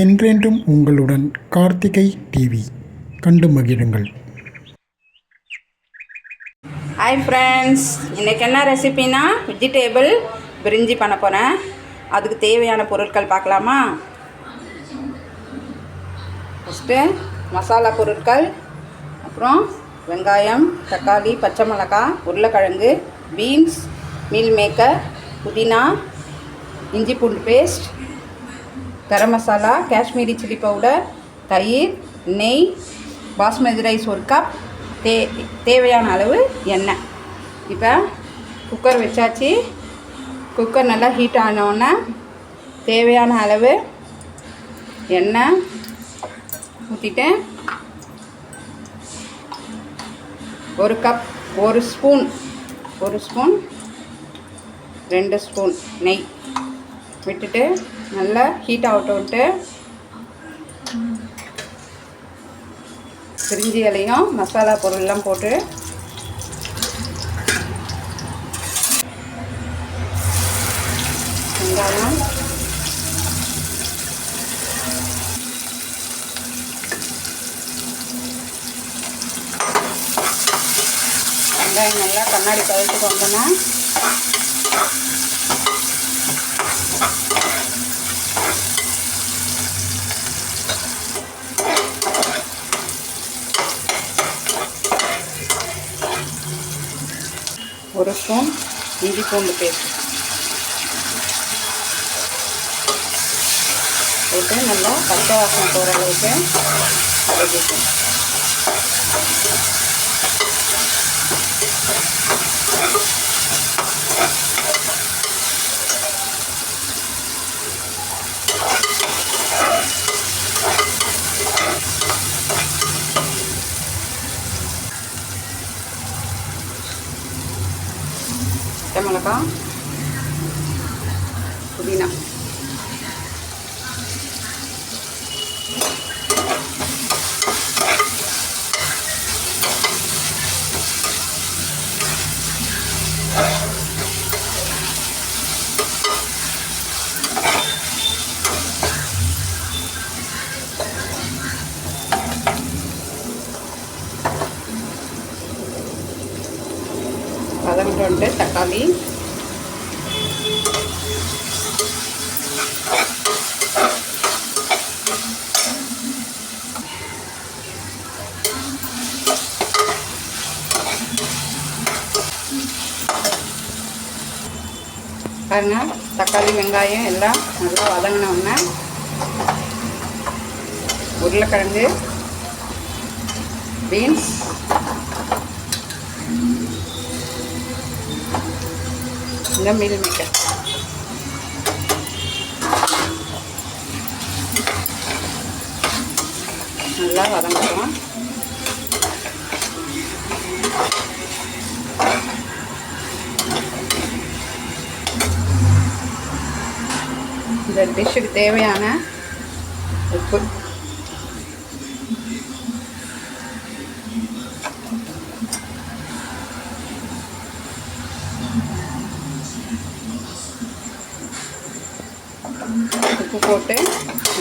என்றென்றும் உங்களுடன் கார்த்திகை டிவி. கண்டு மகிழுங்கள். ஹாய் ஃப்ரெண்ட்ஸ் இன்றைக்கி என்ன ரெசிபினா வெஜிடேபிள் பிரிஞ்சி பண்ண போகிறேன் அதுக்கு தேவையான பொருட்கள் பார்க்கலாமா? ஃபஸ்ட்டு மசாலா பொருட்கள் அப்புறம் வெங்காயம் தக்காளி பச்சை மிளகாய் உருளைக்கிழங்கு பீன்ஸ் மீல் மேக்கர் புதினா இஞ்சி பூண்டு paste garam masala Kashmiri chilli powder தயிர் நெய் பாஸ்மதி ரைஸ் ஒரு கப் தே தேவையான அளவு எண்ணெய். இப்போ குக்கர் வச்சாச்சு. குக்கர் நல்லா ஹீட் ஆனவுடனே தேவையான அளவு எண்ணெய் ஊற்றிட்டேன் ஒரு கப் ஒரு ஸ்பூன் ஒரு ஸ்பூன் ரெண்டு ஸ்பூன் நெய். விட்டுட்டு நல்லா ஹீட் ஆகட்டும்ட்டு பிரிஞ்சி இலையும் மசாலா பொருள்லாம் போட்டு வெங்காயம். வெங்காயம் நல்லா கண்ணாடி கழுத்துக்கு வந்தோன்னா ஒரு ஸ்பூன் இஞ்சி பூண்டு பேஸ்ட் போட்டு நல்லா பச்சை வாசனை போகிற அளவுக்கு வதக்கிக்கணும் மிளகா புதினா. வதங்கிட்டு தக்காளி. பாருங்க தக்காளி வெங்காயம் எல்லாம் நல்லா வதங்கினோடனே உருளைக்கிழங்கு பீன்ஸ் இந்த மீல் மேக்கர். நல்லா வதங்கலாம் இந்த டிஷ்ஷுக்கு தேவையான உப்பு. உப்பு போட்டு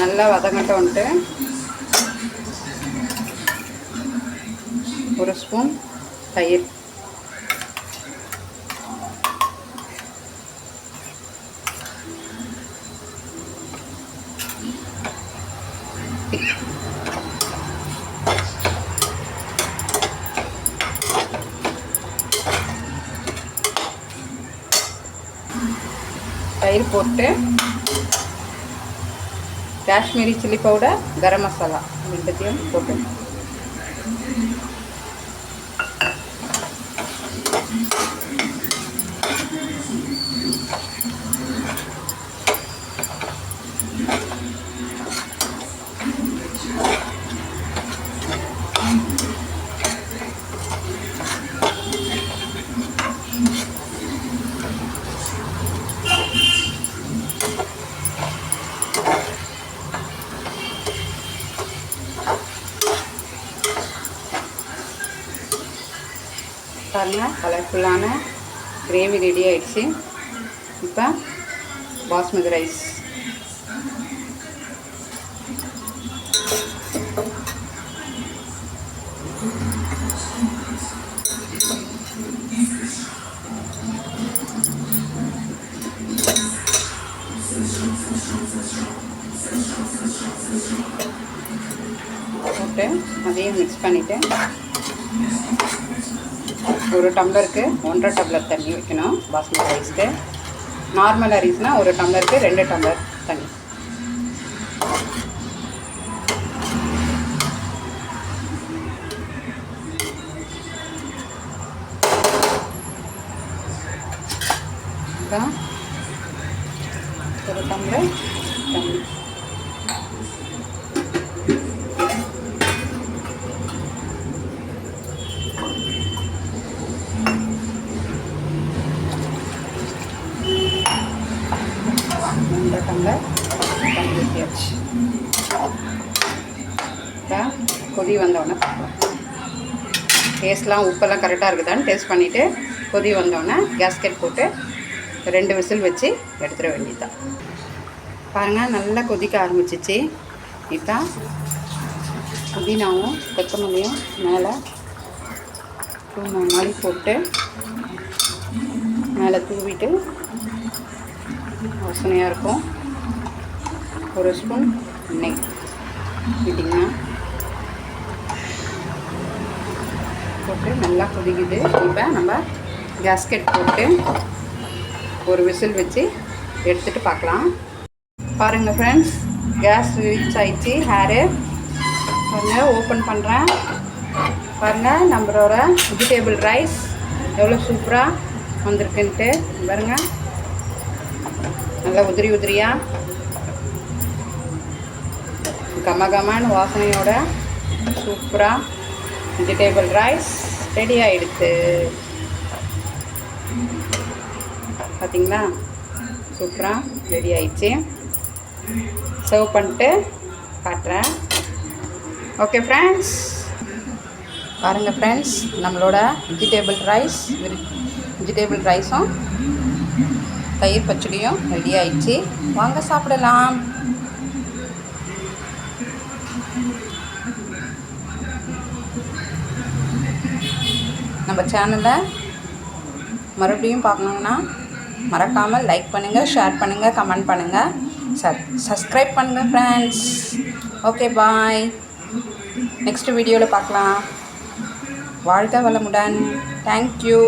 நல்லா வதங்கட்டோன்ட்டு ஒரு ஸ்பூன் தயிர். தயிர் போட்டு காஷ்மீரி சில்லி பவுடர் கரம் மசாலா ரெண்டுத்தையும் போட்டு பாருங்கள் கலர்ஃபுல்லான கிரேவி ரெடி ஆயிடுச்சு. இப்போ பாஸ்மதி ரைஸ் போட்டு அதையும் மிக்ஸ் பண்ணிவிட்டு ஒரு டம்ளருக்கு ஒன்றரை டம்ளர் தண்ணி வைக்கணும் பாஸ்மதி ரைஸ்க்கு. நார்மல் அரிசினா ஒரு டம்ளருக்கு ரெண்டு டம்ளர் தண்ணி. ஒரு டம்ளர் தண்ணி. ரெண்டு டம்ளர் தண்ணி இப்போ கொதி வந்தோடனே பார்க்கலாம். டேஸ்ட்லாம் உப்பெல்லாம் கரெக்டாக இருக்குதான்னு டேஸ்ட் பண்ணிவிட்டு கொதி வந்தோடனே கேஸ்கெட் போட்டு ரெண்டு விசில் வச்சு எடுத்துட வேண்டியதுதான். பாருங்கள் நல்லா கொதிக்க ஆரம்பிச்சிச்சு. இப்போ புதினாவும் கொத்தமல்லியும் மேலே தூ மாதிரி போட்டு மேலே தூவிட்டு வாசனையாக இருக்கும். ஒரு ஸ்பூன் எண்ணெய் விட்டிங்கன்னா போட்டு நல்லா கொதிக்குது. இப்போ நம்ம கேஸ்கெட் போட்டு ஒரு விசில் வச்சு எடுத்துகிட்டு பார்க்கலாம். பாருங்கள் ஃப்ரெண்ட்ஸ் கேஸ் ரீச் ஆயிடுச்சு ஹேரு பாருங்கள் ஓப்பன் பண்ணுறேன் பாருங்கள் நம்மளோட வெஜிடேபிள் ரைஸ் எவ்வளோ சூப்பராக வந்திருக்குன்ட்டு. பாருங்கள் நல்லா உதிரி உதிரியாக கம வாசனையோட சூப்பராக வெஜிடேபிள் ரைஸ் ரெடி ஆகிடுது பார்த்தீங்களா சூப்பராக ரெடி ஆயிடுச்சு. சர்வ் பண்ணிட்டு காட்டுறேன். ஓகே ஃப்ரெண்ட்ஸ் பாருங்கள் ஃப்ரெண்ட்ஸ் நம்மளோட வெஜிடேபிள் ரைஸ் வெஜிடேபிள் ரைஸும் தயிர் பச்சடியும் ரெடி ஆயிடுச்சு. வாங்க சாப்பிடலாம். நம்ம சேனலை மறுபடியும் பார்க்கணுன்னா மறக்காமல் லைக் பண்ணுங்கள் ஷேர் பண்ணுங்கள் கமெண்ட் பண்ணுங்கள் சப் சப்ஸ்கிரைப் பண்ணுங்கள் ஃப்ரெண்ட்ஸ் ஓகே பாய் நெக்ஸ்ட் வீடியோவில் பார்க்கலாம். வாழ்க வளமுடன். தேங்க்யூ